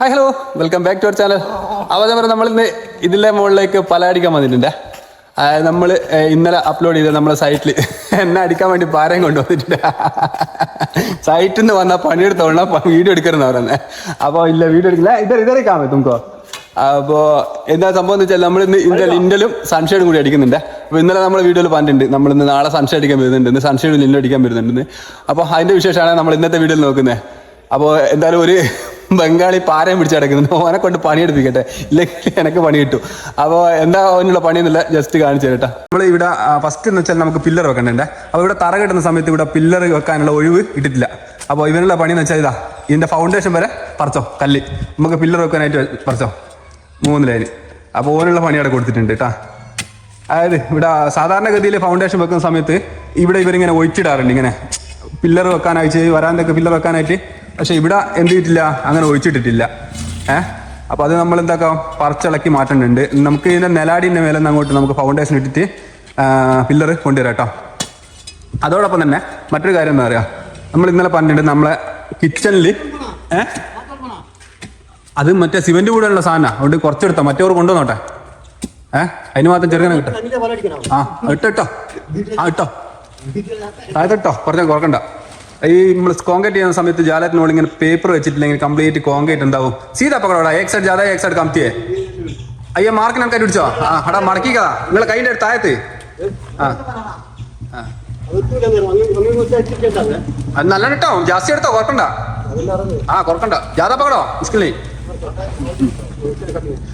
Hi hello welcome back to our channel അപ്പോൾ പറഞ്ഞ നമ്മൾ ഇന്ന് ഇതിന്റെ മുകളിലേക്ക് പല അടിക്കാൻ വന്നിട്ടുണ്ട് നമ്മൾ ഇന്നലെ അപ്ലോഡ് ചെയ്ത നമ്മുടെ സൈറ്റിൽ എന്നെ അടിക്കാൻ വേണ്ടി പാരം കൊണ്ടുവന്നിട്ടുണ്ട്. സൈറ്റിൽ നിന്ന് വന്നാൽ പണിയെടുത്തോളണം വീഡിയോ എടുക്കരുന്ന പറയുന്നത് അപ്പോൾ ഇല്ല വീഡിയോ എടുക്കില്ല. ഇതെ ഇതറിക്കാൻ പറ്റും തുമക്കോ അപ്പോൾ എന്താ സംഭവം എന്ന് വെച്ചാൽ നമ്മൾ ഇന്ന് ഇന്നലെ ലിൻഡലും സൺഷെയ്ഡും കൂടി അടിക്കുന്നുണ്ട്. അപ്പോൾ ഇന്നലെ നമ്മൾ വീഡിയോയിൽ പറഞ്ഞിട്ടുണ്ട്. നമ്മൾ ഇന്ന് നാളെ സൺഷെയ്ഡ് അടിക്കാൻ വരുന്നുണ്ട്. ഇന്ന് സൺഷെയ്ഡ് ലിൻഡും അടിക്കാൻ വരുന്നുണ്ട് അപ്പോൾ അതിന്റെ വിശേഷമാണ് നമ്മൾ ഇന്നത്തെ വീഡിയോയിൽ നോക്കുന്നത് അപ്പോൾ എന്തായാലും ഒരു ബംഗാളി പാരം പിടിച്ച് കിടക്കുന്നുണ്ട് ഓനെ കൊണ്ട് പണിയെടുപ്പിക്കട്ടെ. ഇല്ലെങ്കിൽ എനിക്ക് പണി കിട്ടും. അപ്പോൾ എന്താ അതിനുള്ള പണിയെന്നില്ല ജസ്റ്റ് കാണിച്ചു തരട്ടെ നമ്മൾ ഇവിടെ ഫസ്റ്റ് എന്ന് വെച്ചാൽ നമുക്ക് പില്ലർ വെക്കണ്ടേ? അപ്പോൾ ഇവിടെ തറ കിട്ടുന്ന സമയത്ത് ഇവിടെ പില്ലർ വെക്കാനുള്ള ഒഴിവ് ഇട്ടിട്ടില്ല. അപ്പോൾ ഇവനുള്ള പണി എന്ന് വെച്ചാൽ ഇതാ ഇതിന്റെ ഫൗണ്ടേഷൻ വരെ പറിച്ചോ കല്ല്. നമുക്ക് പില്ലർ വെക്കാനായിട്ട് പറിച്ചോ. മൂന്ന് ലൈന് അപ്പോൾ ഓനുള്ള പണി അവിടെ കൊടുത്തിട്ടുണ്ട് കേട്ടാ അതായത് ഇവിടെ സാധാരണഗതിയിൽ ഫൗണ്ടേഷൻ വെക്കുന്ന സമയത്ത് ഇവിടെ ഇവരിങ്ങനെ ഒഴിച്ചിടാറുണ്ട് ഇങ്ങനെ. പില്ലർ വെക്കാനായിട്ട് വരാന്തൊക്കെ പില്ലർ വെക്കാനായിട്ട് പക്ഷെ ഇവിടെ എന്ത് ചെയ്തിട്ടില്ല? അങ്ങനെ ഒഴിച്ചിട്ടിട്ടില്ല. ഏഹ് അപ്പൊ അത് നമ്മൾ എന്താക്കാം? പറിച്ചിളക്കി മാറ്റുന്നുണ്ട് നമുക്ക് ഇതിന്റെ നെലാടിന്റെ മേലെ അങ്ങോട്ട് നമുക്ക് ഫൗണ്ടേഷൻ ഇട്ടിട്ട് പില്ലർ കൊണ്ടുവരാം കേട്ടോ. അതോടൊപ്പം തന്നെ മറ്റൊരു കാര്യം എന്താ പറയാ? നമ്മൾ ഇന്നലെ പറഞ്ഞിട്ടുണ്ട് നമ്മളെ കിച്ചണിൽ ഏഹ് അത് മറ്റേ സിമെന്റ് കൂടെയുള്ള സാധന. അതുകൊണ്ട് കുറച്ചെടുത്താ. മറ്റവർ കൊണ്ടുവന്നോട്ടെ. ഏഹ് അതിന് മാത്രം ചെറുങ്ങനെ കിട്ടും. ആ ഇട്ടോ ആ ഇട്ടോ. അതായിട്ടോ കുറച്ച് കുറക്കണ്ട. ഈ നമ്മൾ കോൺക്രീറ്റ് ചെയ്യുന്ന സമയത്ത് ജാലത്തിനോട് ഇങ്ങനെ പേപ്പർ വെച്ചിട്ടില്ലെങ്കിൽ കംപ്ലീറ്റ് കോൺക്രീറ്റ് ഉണ്ടാവും. സീതാ പക്കടോടാ എക്സ് സൈഡ് ജാതാ എക് സൈഡ് കംതിയെ അയ്യ മാർക്കിനെ കൈ പിടിച്ചോ ആ അടാ മടക്കിക്കതാ നിങ്ങളെ കൈന്റെ അടുത്ത് താഴത്ത്. ആ. അത് നല്ല കേട്ടോ. ജാസ്തി എടുത്തോ? കുറക്കണ്ട. ആ കുറക്കണ്ട. ജാഥാ പകടോ സ്കില്ലേ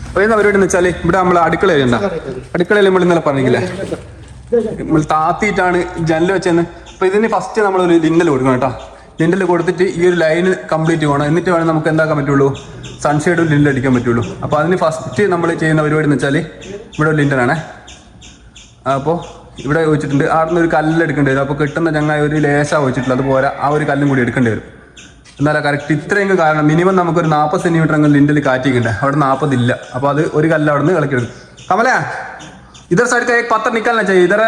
അപ്പൊ എന്താ പരിപാടി എന്ന് വെച്ചാൽ ഇവിടെ നമ്മൾ അടുക്കളയിൽ ഉണ്ടാ? അടുക്കളയിൽ നമ്മൾ ഇന്നലെ പറഞ്ഞില്ലേ? നമ്മൾ താത്തിയിട്ടാണ് ജനൽ വെച്ചെന്ന് അപ്പൊ ഇതിന് ഫസ്റ്റ് നമ്മൾ ഒരു ലിൻഡൽ കൊടുക്കണം കേട്ടോ. ലിൻഡൽ കൊടുത്തിട്ട് ഈ ഒരു ലൈന് കംപ്ലീറ്റ് ചെയ്യണം. എന്നിട്ട് വേണം നമുക്ക് എന്താക്കാൻ പറ്റുള്ളൂ? സൺഷെയ്ഡും ലിൻഡൽ അടിക്കാൻ പറ്റുള്ളൂ. അപ്പൊ അതിന് ഫസ്റ്റ് നമ്മൾ ചെയ്യുന്ന പരിപാടി എന്ന് വെച്ചാൽ ഇവിടെ ലിൻഡലാണേ അപ്പോൾ ഇവിടെ വെച്ചിട്ടുണ്ട്. അവിടെ നിന്ന് ഒരു കല്ല് എടുക്കേണ്ടി വരും. അപ്പോൾ കിട്ടുന്ന ചങ്ങായി ഒരു ലേശാണ് വെച്ചിട്ടുള്ളത് അത് ആ ഒരു കല്ലും കൂടി എടുക്കേണ്ടി വരും. എന്നാലും കറക്റ്റ് ഇത്രയും കാരണം മിനിമം നമുക്കൊരു നാൽപ്പത് സെന്റിമീറ്റർ അങ്ങ് ലിൻഡിൽ കാറ്റിക്കണ്ടേ അവിടെ നാൽപ്പതില്ല അപ്പോൾ അത് ഒരു കല്ല് അവിടെ നിന്ന് കളിക്കണം കമല ഇതര സൈഡ് കൈ നിക്കാൻ നിൽക്കാനല്ല ഇതര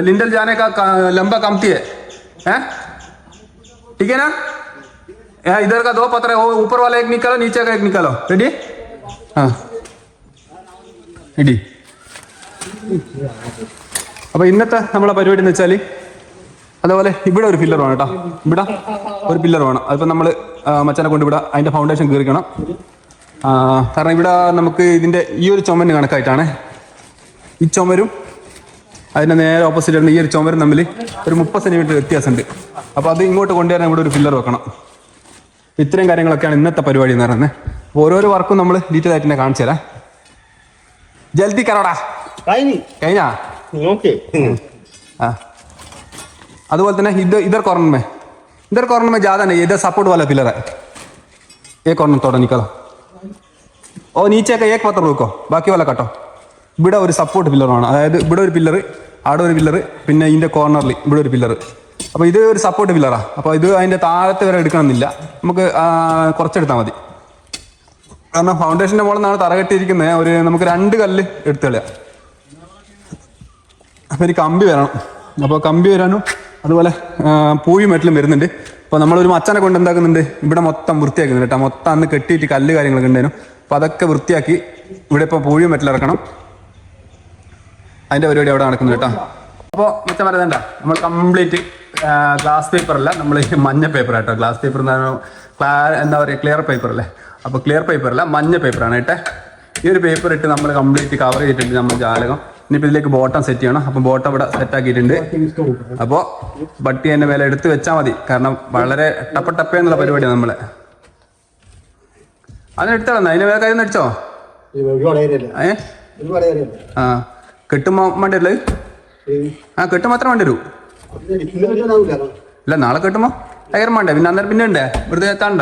लिंडल जाने का का- लंबा कमती है हैं ठीक है ना यहाँ इधर का दो पत्थर है वो ऊपर वाला एक निकालो नीचे का एक निकालो रेडी हाँ रेडी അപ്പൊ ഇന്നത്തെ നമ്മളെ പരിപാടി എന്ന് വെച്ചാൽ അതേപോലെ ഇവിടെ ഒരു പില്ലർ വേണം കേട്ടോ ഇവിടെ ഒരു പില്ലർ വേണം അതിപ്പോ നമ്മൾ മച്ചാനെ കൊണ്ട് ഇവിടെ അതിന്റെ ഫൗണ്ടേഷൻ കീറിക്കണം ആ, കാരണം ഇവിടെ നമുക്ക് ഇതിന്റെ ഈ ഒരു ചുമന് കണക്കായിട്ടാണ് ഈ ചുമരും അതിന്റെ നേരെ ഓപ്പോസിറ്റ് വരുന്ന ഈ ഒരു ചുമരും തമ്മിൽ ഒരു മുപ്പത് സെന്റിമീറ്റർ വ്യത്യാസമുണ്ട്. അപ്പോൾ അത് ഇങ്ങോട്ട് കൊണ്ടുവരാൻ ഇവിടെ ഒരു ഫില്ലർ വെക്കണം. ഇത്രയും കാര്യങ്ങളൊക്കെയാണ് ഇന്നത്തെ പരിപാടി എന്ന് പറയുന്നത്. അപ്പോൾ ഓരോരോ വർക്കും നമ്മൾ ഡീറ്റെയിൽ ആയിട്ട് തന്നെ കാണിച്ചു തരാം. ജൽദി കറോടാ കഴിഞ്ഞാ. അതുപോലെ തന്നെ ഇത് ഇതർ കോർണർമേ ഇതർ കോർണർമേ ജാദ ഇതർ സപ്പോർട്ട് പോലെ പില്ലർ एक और तोड़ा निकलो और नीचे का एक पत्थर रोको बाकी वाला ഇവിടെ ഒരു സപ്പോർട്ട് പില്ലറാണ് അതായത് ഇവിടെ ഒരു പില്ലർ അവിടെ ഒരു പില്ലർ പിന്നെ ഇതിന്റെ കോർണറിൽ ഇവിടെ ഒരു പില്ലർ അപ്പോൾ ഇത് ഒരു സപ്പോർട്ട് പില്ലറാ അപ്പോൾ ഇത് അതിന്റെ താഴത്ത് വരെ എടുക്കണമെന്നില്ല. നമുക്ക് കുറച്ചെടുത്താൽ മതി. കാരണം ഫൗണ്ടേഷന്റെ മുകളിൽ നിന്നാണ് തറ കെട്ടിയിരിക്കുന്നത് ഒരു നമുക്ക് രണ്ട് കല്ല് എടുത്തു കളയാം. അപ്പോൾ ഒരു കമ്പി വരണം. അപ്പോൾ കമ്പി വരാനും അതുപോലെ പൂയും മെറ്റലും വരുന്നുണ്ട്. അപ്പോൾ നമ്മളൊരു മച്ചനെ കൊണ്ട് എന്താക്കുന്നുണ്ട്? ഇവിടെ മൊത്തം വൃത്തിയാക്കുന്നുണ്ട് കേട്ടോ. മൊത്തം അന്ന് കെട്ടിയിട്ട് കല്ല് കാര്യങ്ങളൊക്കെ ഉണ്ടായിരുന്നു. അപ്പോൾ അതൊക്കെ വൃത്തിയാക്കി ഇവിടെ ഇപ്പോൾ പൂഴിയും മെറ്റലും ഇറക്കണം. അതിന്റെ പരിപാടി അവിടെ നടക്കുന്നു കേട്ടോ. അപ്പോൾ മച്ചാൻ പറയുന്നത് നമ്മൾ കംപ്ലീറ്റ് ഗ്ലാസ് പേപ്പർ അല്ല നമ്മൾ മഞ്ഞ പേപ്പർ കേട്ടോ ഗ്ലാസ് പേപ്പർ എന്ന് പറയുമ്പോൾ ക്ലാ എന്താ പറയുക ക്ലിയർ പേപ്പർ അല്ലേ? അപ്പോൾ ക്ലിയർ പേപ്പർ അല്ല മഞ്ഞ പേപ്പറാണ് കേട്ടെ. ഈ ഒരു പേപ്പർ ഇട്ട് നമ്മൾ കംപ്ലീറ്റ് കവർ ചെയ്തിട്ടുണ്ട് നമ്മൾ ജാലകം. ഇനിയിപ്പോൾ ഇതിലേക്ക് ബോട്ടം സെറ്റ് ചെയ്യണം. അപ്പോൾ ബോട്ടം ഇവിടെ സെറ്റ് ആക്കിയിട്ടുണ്ട്. അപ്പോൾ ബട്ടി തന്നെ മേലെ എടുത്ത് വെച്ചാൽ മതി. കാരണം വളരെ ടപ്പ ടപ്പ എന്നുള്ള പരിപാടിയാണ് നമ്മൾ അതിനെടുത്തോളാം അതിന് വേറെ കാര്യം അടിച്ചോ? ഏ? ആ. കെട്ടുമ്പോൾ വേണ്ടി ആ കെട്ടു മാത്രം വേണ്ടി ഇല്ല നാളെ കെട്ടുമ്പോ ടയർ വേണ്ടേ പിന്നെ അന്നേരം പിന്നെ ഉണ്ടേ? വെറുതെ എത്താണ്ട?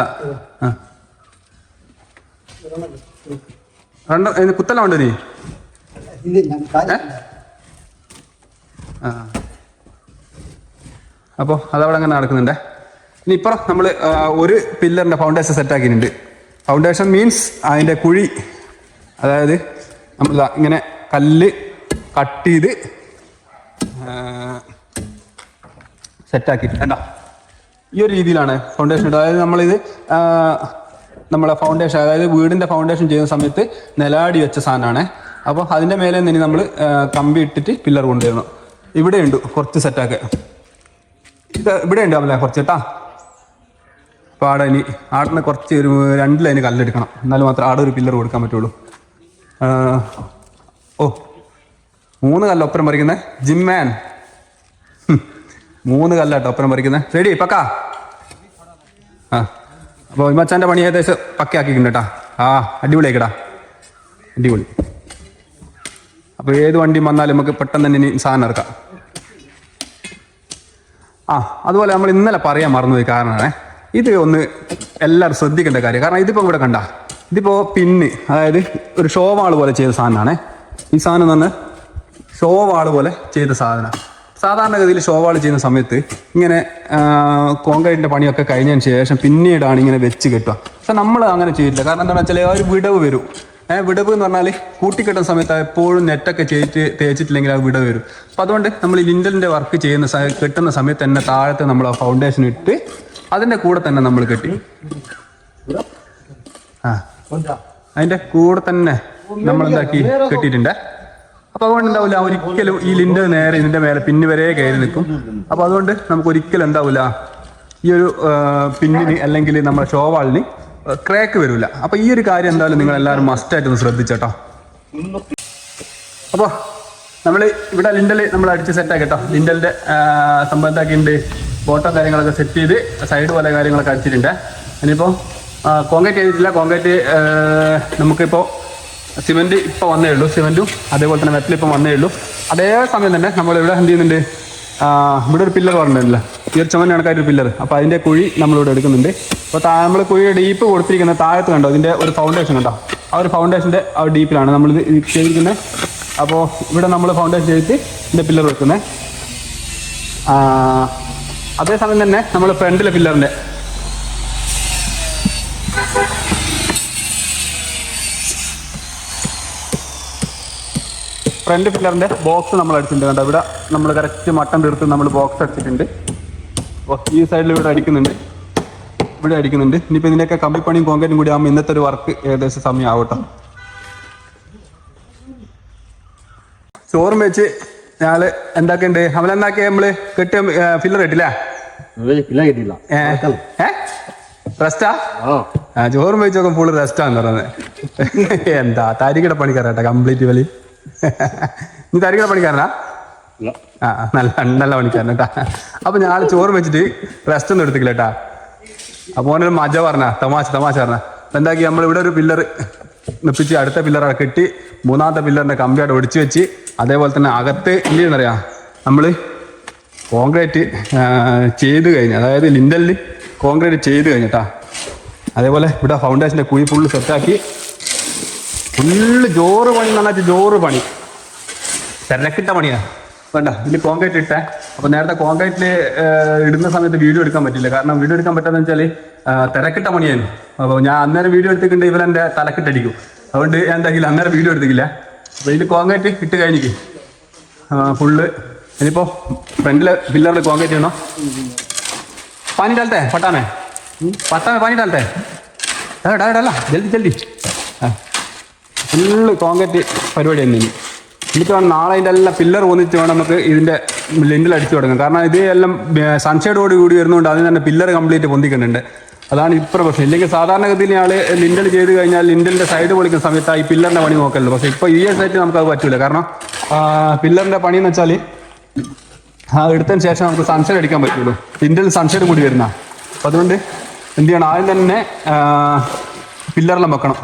കുത്തല്ല വേണ്ട നീ ആ അതവിടെ അങ്ങനെ നടക്കുന്നുണ്ടേ? ഇനി ഇപ്പുറം നമ്മൾ ഒരു പില്ലറിന്റെ ഫൗണ്ടേഷൻ സെറ്റ് ആക്കിയിട്ടുണ്ട്. ഫൗണ്ടേഷൻ മീൻസ് അതിന്റെ കുഴി അതായത് നമ്മൾ ഇങ്ങനെ കല്ല് കട്ട് ചെയ്ത് സെറ്റ് ആക്കിയിട്ട് കണ്ടോ? ഈ ഒരു രീതിയിലാണ് ഫൗണ്ടേഷൻ അതായത് നമ്മളിത് നമ്മളെ ഫൗണ്ടേഷൻ അതായത് വീടിന്റെ ഫൗണ്ടേഷൻ ചെയ്യുന്ന സമയത്ത് നിലാടി വെച്ച സാധനമാണ്. അപ്പോൾ അതിന്റെ മേലെ നിന്ന് നമ്മൾ കമ്പി ഇട്ടിട്ട് പില്ലർ കൊണ്ടുവരണം. ഇവിടെ ഉണ്ട് കുറച്ച് സെറ്റാക്ക് ഇത് ഇവിടെ ഉണ്ട് അല്ലേ കുറച്ച് കേട്ടാ അപ്പോൾ ആടെ ഇനി ആടിനെ കുറച്ച് ഒരു രണ്ട് ലൈന് കല്ലെടുക്കണം. എന്നാലും മാത്രം ആടെ ഒരു പില്ലർ കൊടുക്കാൻ പറ്റുള്ളൂ. ഓ മൂന്ന് കല്ല ഒപ്പരം പറിക്കുന്നത് ജിമ്മാൻ മൂന്ന് കല്ലാട്ടോ ഒപ്പരം പറിക്കുന്നത് റെഡി പക്ക. ആ അപ്പോൾ ഇമ്മച്ചാന്റെ പണി ഏകദേശം പക്കയാക്കിയിട്ടുണ്ട് കേട്ടാ. ആ അടിപൊളിയാക്കിടാ അടിപൊളി. അപ്പോൾ ഏത് വണ്ടി വന്നാലും നമുക്ക് പെട്ടെന്ന് തന്നെ ഇനി സാധനം ഇറക്കാം. ആ അതുപോലെ നമ്മൾ ഇന്നലെ പറയാൻ മറന്നുപോയി കാരണമാണ് ഇത് ഒന്ന് എല്ലാവരും ശ്രദ്ധിക്കേണ്ട കാര്യം. കാരണം ഇതിപ്പോൾ ഇവിടെ കണ്ട. ഇതിപ്പോൾ പിന്ന് അതായത് ഒരു ഷോവാൾ പോലെ ചെയ്ത സാധനമാണ്. ഈ സാധനം തന്നെ ഷോ വാൾ പോലെ ചെയ്ത സാധനം. സാധാരണഗതിയിൽ ഷോ വാൾ ചെയ്യുന്ന സമയത്ത് ഇങ്ങനെ കോൺക്രീറ്റിന്റെ പണിയൊക്കെ കഴിഞ്ഞതിന് ശേഷം പിന്നീടാണ് ഇങ്ങനെ വെച്ച് കെട്ടുക. പക്ഷെ നമ്മൾ അങ്ങനെ ചെയ്തിട്ടില്ല. കാരണം എന്താണെന്ന് വെച്ചാൽ ഒരു വിടവ് വരും. ഏഹ് വിടവ് എന്ന് പറഞ്ഞാൽ കൂട്ടിക്കെട്ടുന്ന സമയത്ത് എപ്പോഴും നെറ്റൊക്കെ ചെയ്തിട്ട് തേച്ചിട്ടില്ലെങ്കിൽ ആ വിടവ് വരും. അപ്പം അതുകൊണ്ട് നമ്മൾ ലിൻഡലിന്റെ വർക്ക് ചെയ്യുന്ന കെട്ടുന്ന സമയത്ത് തന്നെ താഴത്തെ നമ്മൾ ആ ഫൗണ്ടേഷൻ ഇട്ട് അതിന്റെ കൂടെ തന്നെ നമ്മൾ കെട്ടി. ആ. അതിന്റെ കൂടെ തന്നെ നമ്മൾ എന്താക്കി കെട്ടിയിട്ടുണ്ട്. അപ്പോൾ അതുകൊണ്ട് എന്താവില്ല ഒരിക്കലും ഈ ലിൻഡ് നേരെ ഇതിന്റെ മേലെ പിന്ന് വരെ കയറി നിൽക്കും. അപ്പൊ അതുകൊണ്ട് നമുക്ക് ഒരിക്കലും എന്താവില്ല ഈ ഒരു പിന്നിന് അല്ലെങ്കിൽ നമ്മുടെ ഷോവാളിന് ക്രാക്ക് വരില്ല അപ്പൊ ഈ ഒരു കാര്യം എന്തായാലും നിങ്ങൾ എല്ലാവരും മസ്റ്റായിട്ട് ഒന്ന് ശ്രദ്ധിച്ചേട്ടോ. അപ്പോൾ നമ്മൾ ഇവിടെ ലിൻഡൽ നമ്മൾ അടിച്ച് സെറ്റാക്കി കേട്ടോ ലിൻഡലിന്റെ സംഭവം എന്താക്കിയിട്ടുണ്ട് ബോട്ടം കാര്യങ്ങളൊക്കെ സെറ്റ് ചെയ്ത് സൈഡ് പോലെ കാര്യങ്ങളൊക്കെ അടിച്ചിട്ടുണ്ട്. ഇനിയിപ്പോൾ കോൺക്രീറ്റ് ചെയ്തിട്ടില്ല കോൺക്രീറ്റ് നമുക്കിപ്പോൾ സിമെന്റ് ഇപ്പൊ വന്നേ ഉള്ളൂ സിമെന്റും അതേപോലെ തന്നെ മെറ്റൽ ഇപ്പൊ വന്നേ ഉള്ളൂ. അതേ സമയം തന്നെ നമ്മൾ ഇവിടെ എന്ത് ചെയ്യുന്നുണ്ട്? ഇവിടെ ഒരു പില്ലർ പറഞ്ഞിട്ടില്ല? ഒരു കണക്കായിട്ട് ഒരു പില്ലർ അപ്പോൾ അതിന്റെ കുഴി നമ്മളിവിടെ എടുക്കുന്നുണ്ട്. അപ്പോൾ നമ്മൾ കുഴിയുടെ ഡീപ്പ് കൊടുത്തിരിക്കുന്ന താഴത്ത് കണ്ടോ? അതിന്റെ ഒരു ഫൗണ്ടേഷൻ കണ്ടോ? ആ ഒരു ഫൗണ്ടേഷന്റെ ആ ഡീപ്പിലാണ് നമ്മൾ ഇത് ചെയ്തിരിക്കുന്നത് അപ്പോൾ ഇവിടെ നമ്മൾ ഫൗണ്ടേഷൻ ചെയ്തിട്ട് ഇതിന്റെ പില്ലർ വെക്കുന്നത് അതേസമയം തന്നെ നമ്മൾ ഫ്രണ്ടിലെ പില്ലറിന്റെ ഫ്രണ്ട് പില്ലറിന്റെ ബോക്സ് നമ്മൾ അടിച്ചിട്ടുണ്ട് കണ്ടോ? ഇവിടെ നമ്മൾ കറക്റ്റ് മട്ടൻ തീർത്ത് നമ്മൾ ബോക്സ് അടിച്ചിട്ടുണ്ട്. ഈ സൈഡിൽ ഇവിടെ അടിക്കുന്നുണ്ട്. ഇവിടെ അടിക്കുന്നുണ്ട്. ഇനിയിപ്പോൾ ഇതിന്റെയൊക്കെ കമ്പിപ്പണിയും കോൺക്രീറ്റും കൂടി ആകുമ്പോൾ ഇന്നത്തെ ഒരു വർക്ക് ഏകദേശം സമയം ആവട്ടെ ചോറും വെച്ച് ഞാൾ എന്താക്കണ്ട്? അവലെന്താക്കിയ നമ്മൾ? കെട്ടിയ ഫില്ലർ കിട്ടില്ല റെസ്റ്റാ ചോറും വെച്ചൊക്കെ ഫുള്ള് റെസ്റ്റാന്ന് പറഞ്ഞത്. എന്താ തരികിട പണിക്കാരാട്ടാ കംപ്ലീറ്റ് വലി നീ തരികള പണിക്കാരനാ? ആ നല്ല നല്ല പണിക്കാരൻ കേട്ടാ അപ്പൊ ഞാൻ ചോറ് വെച്ചിട്ട് റെസ്റ്റ് ഒന്നും എടുത്തില്ല കേട്ടാ അപ്പൊ ഓനൊരു മജ പറഞ്ഞ തമാശ തമാശ പറഞ്ഞ. എന്താക്കി നമ്മൾ ഇവിടെ ഒരു പില്ലർ നിപ്പിച്ച് അടുത്ത പില്ലർ കെട്ടി മൂന്നാമത്തെ പില്ലറിന്റെ കമ്പിയായിട്ട് ഒടിച്ചു വെച്ച് അതേപോലെ തന്നെ അകത്ത് എന്ത് ചെയ്യുന്നറിയാം നമ്മൾ കോൺക്രീറ്റ് ചെയ്ത് കഴിഞ്ഞ അതായത് ലിൻഡലിൽ കോൺക്രീറ്റ് ചെയ്ത് കഴിഞ്ഞിട്ടാ അതേപോലെ ഇവിടെ ഫൗണ്ടേഷന്റെ കുഴി ഫുള്ള് സെറ്റാക്കി ഫുള്ള് ജോറ് പണി എന്ന് പറഞ്ഞാൽ ജോറ് പണി. തിരക്കിട്ട പണിയാ. വേണ്ട ഇതിൽ കോൺക്രീറ്റ് ഇട്ടേ. അപ്പൊ നേരത്തെ കോൺക്രീറ്റിൽ ഇടുന്ന സമയത്ത് വീഡിയോ എടുക്കാൻ പറ്റില്ല. കാരണം വീഡിയോ എടുക്കാൻ പറ്റാന്ന് വെച്ചാൽ തിരക്കിട്ട പണിയായിരുന്നു. അപ്പൊ ഞാൻ അന്നേരം വീഡിയോ എടുത്തിട്ടുണ്ട് ഇവരെ തലക്കിട്ടടിക്കും. അതുകൊണ്ട് ഞാൻ എന്താക്കില്ല അന്നേരം വീഡിയോ എടുത്തിക്കില്ല അപ്പൊ ഇതിൽ കോൺക്രീറ്റ് ഇട്ട് കഴിഞ്ഞിക്ക്. ഫുള്ള് ഇനിയിപ്പോ ഫ്രണ്ടിലെ പില്ലറിൽ കോൺക്രീറ്റ് ചെയ്യണോ പാനി ടാലത്തെ പട്ടാമേ. പട്ടാമേ പാനി ടാലത്തെ ഡാ ജൽദി ജൽദി. ഫുള്ള് കോൺക്രീറ്റ് പരിപാടി തന്നെ ഇനി. വേണം നാളെ അതിന്റെ എല്ലാം പില്ലർ ഒന്നിച്ച് വേണം നമുക്ക് ഇതിന്റെ ലിൻഡിൽ അടിച്ചു തുടങ്ങാം കാരണം ഇത് എല്ലാം സൺഷെയ്ഡോട് കൂടി വരുന്നതുകൊണ്ട് അതിന് തന്നെ പില്ലർ കംപ്ലീറ്റ് പൊന്തിക്കുന്നുണ്ട്. അതാണ് ഇപ്പം പ്രശ്നം. ഇല്ലെങ്കിൽ സാധാരണഗതിയിൽ ആൾ ലിൻഡൽ ചെയ്ത് കഴിഞ്ഞാൽ ലിൻഡലിന്റെ സൈഡ് പൊളിക്കുന്ന സമയത്ത് ഈ പില്ലറിന്റെ പണി നോക്കല്ലോ പക്ഷേ ഇപ്പോൾ ഈ സൈറ്റ് നമുക്ക് അത് പറ്റൂല. കാരണം പില്ലറിന്റെ പണി എന്ന് വെച്ചാൽ ആ എടുത്തതിന് ശേഷം നമുക്ക് സൺഷെയ്ഡ് അടിക്കാൻ പറ്റുള്ളൂ. ഇന്ത്യയിൽ സൺഷെയ്ഡ് കൂടി വരുന്ന. അപ്പം അതുകൊണ്ട് എന്ത് ചെയ്യണം? ആദ്യം തന്നെ പില്ലറിലും വെക്കണം.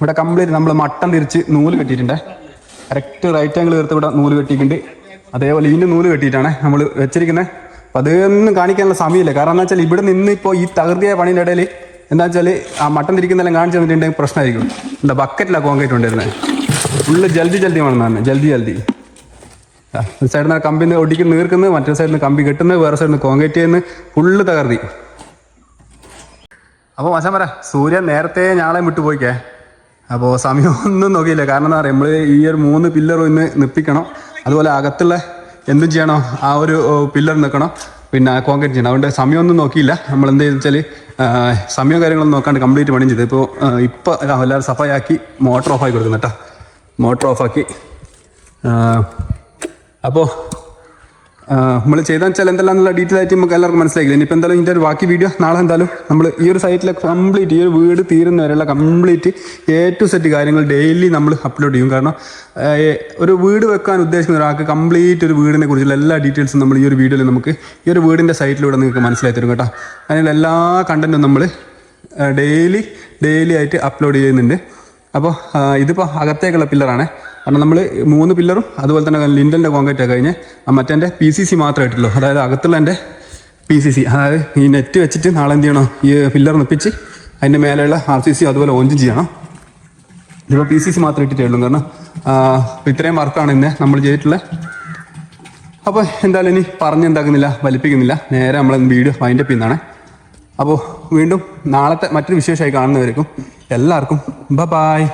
ഇവിടെ കംപ്ലീറ്റ് നമ്മൾ മട്ടം തിരിച്ച് നൂൽ കെട്ടിയിട്ടുണ്ട്. കറക്റ്റ് റൈറ്റ് ആംഗിൾ തീർത്ത് ഇവിടെ നൂൽ കെട്ടിയിട്ടുണ്ട്. അതേപോലെ ഇതിന്റെ നൂൽ കെട്ടിയിട്ടാണ് നമ്മൾ വെച്ചിരിക്കുന്നത്. അപ്പം അതൊന്നും കാണിക്കാനുള്ള സമയമില്ല. കാരണം എന്താ വെച്ചാൽ ഇവിടെ നിന്ന് ഇപ്പോൾ ഈ തകൃതിയായ പണീന്റെ ഇടയിൽ എന്താ വെച്ചാൽ ആ മട്ടൻ തിരിക്കുന്നെല്ലാം കാണിച്ചു തന്നിട്ടുണ്ടെങ്കിൽ പ്രശ്നമായിരിക്കും. എന്താ ബക്കറ്റിലാണ് കോൺക്രീറ്റ് കൊണ്ടിരുന്നത് ഫുള്ള് ജൽദി ജൽദി വേണം തന്നെ ജൽദി. ജൽദി ഒരു സൈഡിൽ നിന്ന് കമ്പി ഒടിക്കുന്ന നീർക്കുന്നത് മറ്റേ സൈഡിൽ നിന്ന് കമ്പി കെട്ടുന്നത് വേറെ സൈഡിൽ നിന്ന് കോൺക്രീറ്റ് ചെയ്യുന്നത് ഫുള്ള് തകർത്തി അപ്പോൾ മച്ചാൻ പറ സൂര്യൻ നേരത്തെ ഞാളെ വിട്ടു പോയിക്കേ അപ്പോൾ സമയം ഒന്നും നോക്കിയില്ല. കാരണം എന്താ പറയുക നമ്മൾ ഈ ഒരു മൂന്ന് പില്ലർ ഒന്ന് നിപ്പിക്കണം. അതുപോലെ അകത്തുള്ള എന്തും ചെയ്യണം. ആ ഒരു പില്ലർ നിൽക്കണം. പിന്നെ കോൺക്രീറ്റ് ചെയ്യണം. അതുകൊണ്ട് സമയമൊന്നും നോക്കിയില്ല. നമ്മൾ എന്ത് വെച്ചാൽ സമയം കാര്യങ്ങളൊന്നും നോക്കാണ്ട് കംപ്ലീറ്റ് പണിയും ചെയ്തു. ഇപ്പോൾ ഇപ്പോൾ എല്ലാവരും സഫായാക്കി മോട്ടർ ഓഫാക്കി കൊടുക്കുന്നു കേട്ടോ. മോട്ടർ ഓഫാക്കി അപ്പോൾ നമ്മൾ ചെയ്താൽ വെച്ചാൽ എന്തെല്ലാം എന്നുള്ള ഡീറ്റെയിൽ ആയിട്ട് നമുക്ക് എല്ലാവർക്കും മനസ്സിലാക്കില്ല ഇനിയിപ്പോൾ എന്തായാലും ഇതിന്റെ ഒരു ബാക്കി വീഡിയോ നാളെ എന്തായാലും നമ്മൾ ഈ ഒരു സൈറ്റിലെ കംപ്ലീറ്റ് ഈ ഒരു വീട് തീരുന്ന വരെയുള്ള കംപ്ലീറ്റ് എ ടു സെറ്റ് കാര്യങ്ങൾ ഡെയിലി നമ്മൾ അപ്ലോഡ് ചെയ്യും. കാരണം ഒരു വീട് വെക്കാൻ ഉദ്ദേശിക്കുന്ന ഒരാൾക്ക് കംപ്ലീറ്റ് ഒരു വീടിനെ കുറിച്ചുള്ള എല്ലാ ഡീറ്റെയിൽസും നമ്മൾ ഈ ഒരു വീഡിയോയിൽ നമുക്ക് ഈ ഒരു വീടിന്റെ സൈറ്റിലൂടെ നിങ്ങൾക്ക് മനസ്സിലായി തരും കേട്ടോ. അതിനുള്ള എല്ലാ കണ്ടന്റും നമ്മൾ ഡെയിലി ഡെയിലി ആയിട്ട് അപ്ലോഡ് ചെയ്യുന്നുണ്ട്. അപ്പോൾ ഇതിപ്പോൾ അകത്തേക്കുള്ള പില്ലറാണ് കാരണം നമ്മൾ മൂന്ന് പില്ലറും അതുപോലെ തന്നെ ലിൻഡലിന്റെ കോൺക്രീറ്റ് കഴിഞ്ഞ് മറ്റേ പി സി സി മാത്രമേ ഇട്ടുള്ളൂ അതായത് അകത്തുള്ള എന്റെ പി സി സി അതായത് ഈ നെറ്റ് വെച്ചിട്ട് നാളെ എന്ത് ചെയ്യണം? ഈ പില്ലർ നിപ്പിച്ച് അതിന്റെ മേലെയുള്ള ആർ സി സി അതുപോലെ ഓഞ്ചും ചെയ്യണം. ഇതിപ്പോൾ പി സി സി മാത്രമേ ഇട്ടിട്ടേ ഉള്ളൂ. കാരണം ഇത്രയും വർക്കാണ് ഇന്ന് നമ്മൾ ചെയ്തിട്ടുള്ളത് അപ്പോൾ എന്തായാലും ഇനി പറഞ്ഞെന്താക്കുന്നില്ല വലിപ്പിക്കുന്നില്ല. നേരെ നമ്മൾ വീഡിയോ അപ്പ് ചെയ്യുന്നതാണ്. അപ്പോൾ വീണ്ടും നാളത്തെ മറ്റൊരു വിശേഷമായി കാണുന്നവർക്കും എല്ലാവർക്കും ബ ബായ്